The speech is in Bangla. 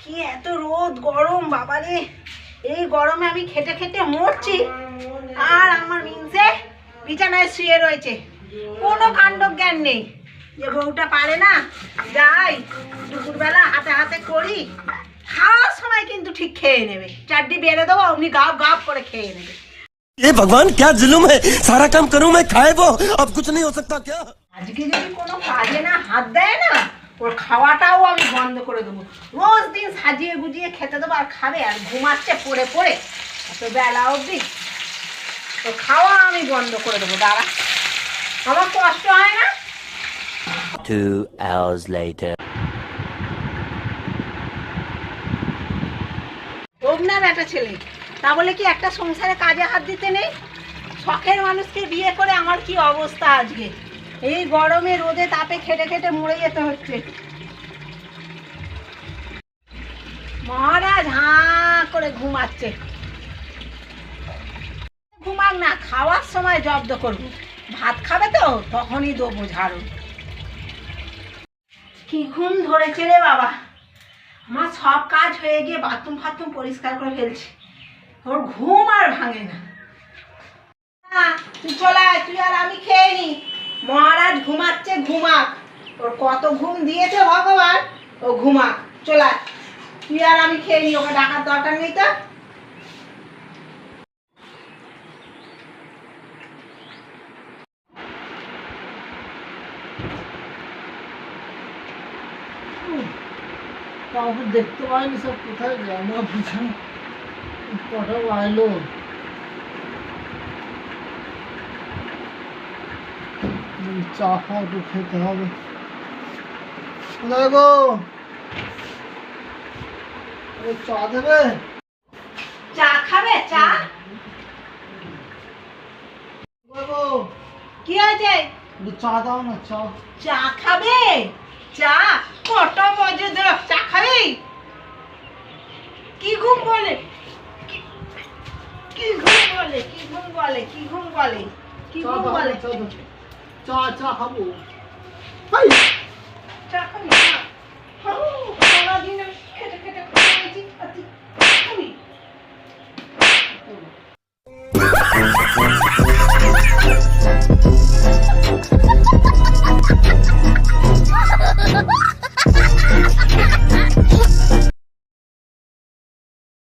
কি এত রোদ গরম বাবারে এই গরমে আমি খেটে খেটে মরছি আর আমার মিনসে বিছানায় শুয়ে রয়েছে কোনো কাণ্ড জ্ঞান নেই যে বউটা পারে না যাই দুপুরবেলা হাতে হাতে করি খাওয়ার সময় কিন্তু ঠিক খেয়ে নেবে চারটি বেড়ে দেবো অমনি গাপ গাপ করে খেয়ে নেবে ये भगवान क्या जुल्म है सारा काम करूं मैं खाए वो अब कुछ नहीं हो सकता क्या আজকে যদি কোনো কাজে না হাত দেয় না ওর খাওয়াটাও আমি বন্ধ করে দেবো। রোজ দিন সাজিয়ে গুজিয়ে খেতে দেবো আর খাবে আর ঘুমাচ্ছে পড়ে পড়ে। এত বেলা অবধি। তো খাওয়া আমি বন্ধ করে দেবো দাঁড়া। আমার কষ্ট হয় না? Two hours later. না একটা ছেলে তা বলে কি একটা সংসারে কাজে হাত দিতে নেই? শখের মানুষকে বিয়ে করে আমার কি অবস্থা আজকে? এই গরমে রোদে তাপে খেটে খেটে মরে যেতে হচ্ছে। মহারাজ হাঁ করে ঘুমাচ্ছে। ঘুমাক না, খাওয়ার সময় জব্দ করব। ভাত খাবে তো, তখনই দেবো ঝাড়ু। কি ঘুম ধরেছে রে বাবা। আমার সব কাজ হয়ে গিয়ে বাথরুম ফাথরুম পরিষ্কার করে ফেলছি। ওর ঘুম আর ভাঙে না। তুই চলে তুই আর আমি খেয়ে নি। মহারাজ ঘুমাচ্ছে, ঘুমাক। ওর কত ঘুম দিয়েছে ভগবান? ও ঘুমাক, চলে তুই আর আমি খেয়ে নি, ওকে ডাকার দরকার নেই তো। দেখতে পাইনি সব কোথায় গেল পিছনে। কটা বাইলো চা ফা একটু খেতে হবে। কোথায় গো? চা দেবে? চা খাবে? চা? কি হয়েছে? চা দাও না চা। চা খাবে? চা? বাজে দেখ চা খাবে? কি ঘুম বলে? কি- কি ঘুম বলে? কি ঘুম বলে? কি ঘুম বলে? কি চা ঘুম দাও বলে চা দাও চা চা খাব হাই চা খাবি চা খাব সারাদিন আমি খেটে খেটে খাইছি আর তুই খাবি